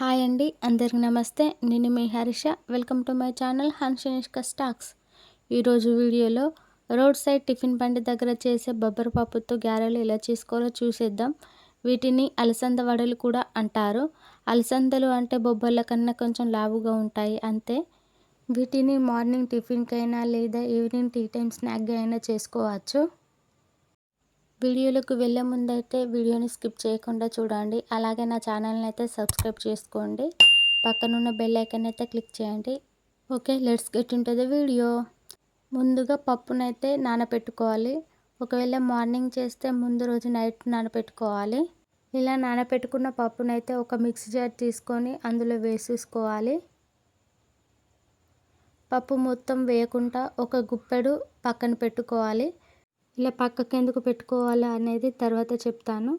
Hi అండి అందరికి నమస్తే. నేను మీ Harsha. Welcome to my channel Hanshanishka stacks. ఈరోజు వీడియోలో రోడ్ సైడ్ టిఫిన్ బండి దగ్గర చేసే బొబ్బరి పప్పుతో గ్యారెలు ఎలా చేసుకోవాలో చూసేద్దాం. వీటిని అలసంద వడలు కూడా అంటారు. అలసందలు అంటే బొబ్బర్ల కన్నా కొంచెం లావుగా ఉంటాయి అంతే. వీటిని మార్నింగ్ టిఫిన్కైనా లేదా ఈవినింగ్ టీ టైం స్నాక్గా అయినా చేసుకోవచ్చు. వీడియోలోకి వెళ్ళే ముందైతే వీడియోని స్కిప్ చేయకుండా చూడండి. అలాగే నా ఛానల్ని అయితే సబ్స్క్రైబ్ చేసుకోండి. పక్కనున్న బెల్ ఐకన్ అయితే క్లిక్ చేయండి. ఓకే లెట్స్ గెట్ ఉంటుంది వీడియో. ముందుగా పప్పునైతే నానబెట్టుకోవాలి ఒకవేళ మార్నింగ్ చేస్తే ముందు రోజు నైట్ నానబెట్టుకోవాలి ఇలా నానబెట్టుకున్న పప్పునైతే ఒక మిక్సీ జార్ తీసుకొని అందులో వేసేసుకోవాలి. పప్పు మొత్తం వేయకుండా ఒక గుప్పెడు పక్కన పెట్టుకోవాలి. ఇలా పక్కకి ఎందుకు పెట్టుకోవాలి అనేది తర్వాత చెప్తాను.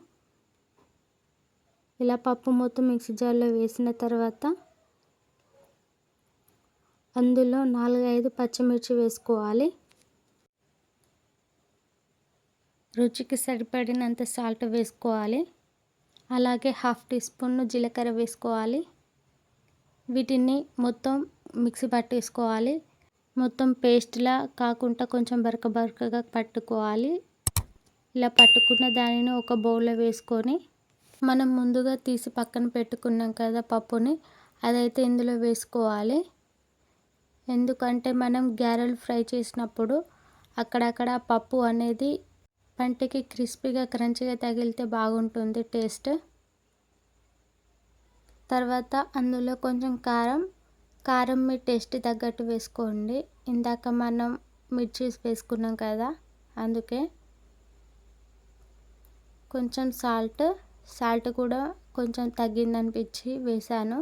ఇలా పప్పు మొత్తం మిక్సీ జార్లో వేసిన తర్వాత అందులో నాలుగైదు పచ్చిమిర్చి వేసుకోవాలి. రుచికి సరిపడినంత సాల్ట్ వేసుకోవాలి. అలాగే హాఫ్ టీ స్పూన్ జీలకర్ర వేసుకోవాలి. వీటిని మొత్తం మిక్సీ పట్టేసుకోవాలి. మొత్తం పేస్ట్లా కాకుండా కొంచెం బరక బరకగా పట్టుకోవాలి. ఇలా పట్టుకున్న దానిని ఒక బౌల్లో వేసుకొని మనం ముందుగా తీసి పక్కన పెట్టుకున్నాం కదా పప్పుని అదైతే ఇందులో వేసుకోవాలి. ఎందుకంటే మనం గ్యారెలు ఫ్రై చేసినప్పుడు అక్కడక్కడ పప్పు అనేది పంటికి క్రిస్పీగా క్రంచిగా తగిలితే బాగుంటుంది టేస్ట్. తర్వాత అందులో కొంచెం కారం కారం మీ టేస్ట్ తగ్గట్టు వేసుకోండి. ఇందాక మనం మిర్చీస్ వేసుకున్నాం కదా అందుకే కొంచెం సాల్ట్ సాల్ట్ కూడా కొంచెం తగ్గిందనిపించి వేసాను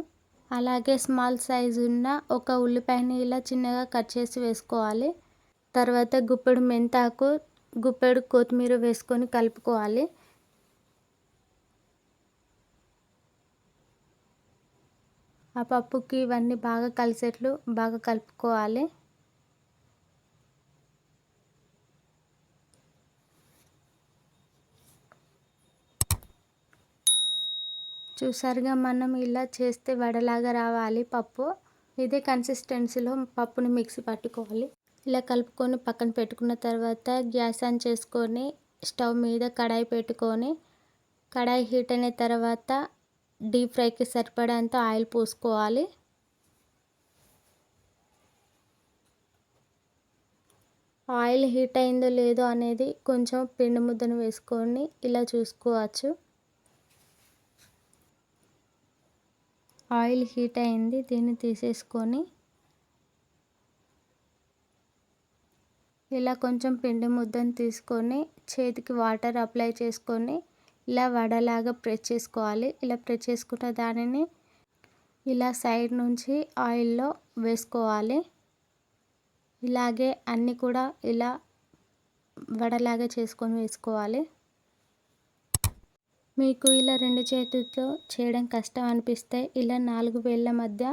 అలాగే స్మాల్ సైజ్ ఉన్న ఒక ఉల్లిపాయని ఇలా చిన్నగా కట్ చేసి వేసుకోవాలి. తర్వాత గుప్పెడు మెంతాకు గుప్పెడు కొత్తిమీర వేసుకొని కలుపుకోవాలి. ఆ పప్పుకి ఇవన్నీ బాగా కలిసేట్లు బాగా కలుపుకోవాలి. చూసారుగా మనం ఇలా చేస్తే వడలాగా రావాలి పప్పు. ఇదే కన్సిస్టెన్సీలో పప్పుని మిక్సీ పట్టుకోవాలి. ఇలా కలుపుకొని పక్కన పెట్టుకున్న తర్వాత గ్యాస్ ఆన్ చేసుకొని స్టవ్ మీద కడాయి పెట్టుకొని కడాయి హీట్ అయిన తర్వాత డీప్ ఫ్రైకి సరిపడేంత ఆయిల్ పోసుకోవాలి. ఆయిల్ హీట్ అయిందో లేదో అనేది కొంచెం పిండి ముద్దను వేసుకొని ఇలా చూసుకోవచ్చు. ఆయిల్ హీట్ అయింది దీన్ని తీసేసుకొని ఇలా కొంచెం పిండి ముద్దను తీసుకొని చేతికి వాటర్ అప్లై చేసుకొని ఇలా వడలాగా ప్రెస్ చేసుకోవాలి. ఇలా ప్రెస్ చేసుకున్న దానిని ఇలా సైడ్ నుంచి ఆయిల్లో వేసుకోవాలి. ఇలాగే అన్నీ కూడా ఇలా వడలాగా చేసుకొని వేసుకోవాలి. మీకు ఇలా రెండు చేతులతో చేయడం కష్టం అనిపిస్తే ఇలా నాలుగు వేళ్ళ మధ్య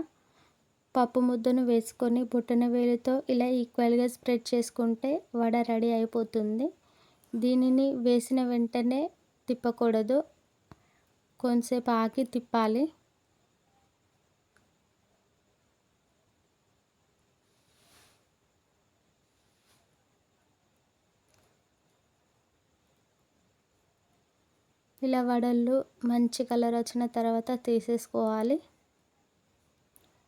పప్పు ముద్దను వేసుకొని బుట్టన వేలుతో ఇలా ఈక్వల్గా స్ప్రెడ్ చేసుకుంటే వడ రెడీ అయిపోతుంది. దీనిని వేసిన వెంటనే తిప్పకూడదు. కొంతసేపు ఆగి తిప్పాలి. ఇలా వడలు మంచి కలర్ వచ్చిన తర్వాత తీసేసుకోవాలి.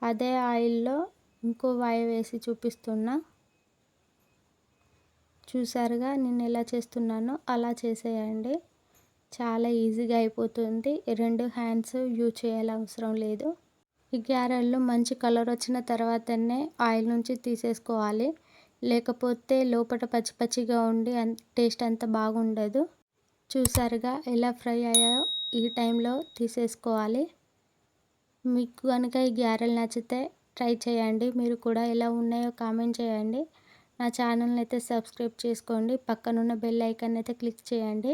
అదే ఆయిల్లో ఇంకో వాయి వేసి చూపిస్తున్నా. చూసారుగా నేను ఎలా చేస్తున్నానో? అలా చేసేయండి. చాలా ఈజీగా అయిపోతుంది. రెండు హ్యాండ్స్ యూజ్ చేయాలి అవసరం లేదు. ఈ గ్యారెల్లో మంచి కలర్ వచ్చిన తర్వాతనే ఆయిల్ నుంచి తీసేసుకోవాలి. లేకపోతే లోపల పచ్చి పచ్చిగా ఉండి టేస్ట్ అంత బాగుండదు. చూసారుగా ఎలా ఫ్రై అయ్యాయో ఈ టైంలో తీసేసుకోవాలి. మీకు కనుక ఈ గ్యారెల్ నచ్చితే ట్రై చేయండి. మీరు కూడా ఎలా ఉన్నాయో కామెంట్ చేయండి. నా ఛానల్ని అయితే సబ్స్క్రైబ్ చేసుకోండి. పక్కనున్న బెల్ ఐకాన్ అయితే క్లిక్ చేయండి.